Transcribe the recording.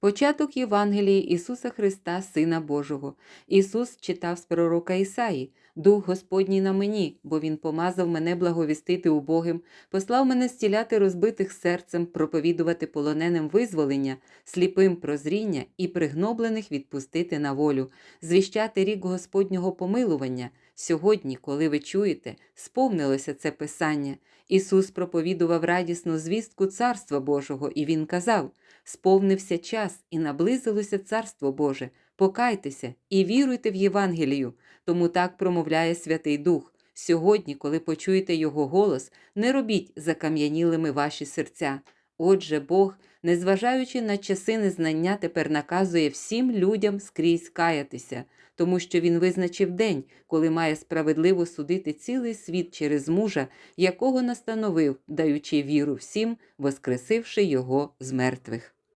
Початок Євангелії Ісуса Христа, Сина Божого. Ісус читав з пророка Ісаї: Дух Господній на мені, бо Він помазав мене благовістити убогим, послав мене стіляти розбитих серцем, проповідувати полоненим визволення, сліпим прозріння і пригноблених відпустити на волю, звіщати рік Господнього помилування. Сьогодні, коли ви чуєте, сповнилося це Писання. Ісус проповідував радісну звістку Царства Божого, і Він казав: сповнився час і наблизилося Царство Боже. Покайтеся і віруйте в Євангелію. Тому так промовляє Святий Дух. Сьогодні, коли почуєте Його голос, не робіть закам'янілими ваші серця. Отже, Бог, незважаючи на часи незнання, тепер наказує всім людям скрізь каятися, тому що Він визначив день, коли має справедливо судити цілий світ через мужа, якого настановив, даючи віру всім, воскресивши його з мертвих.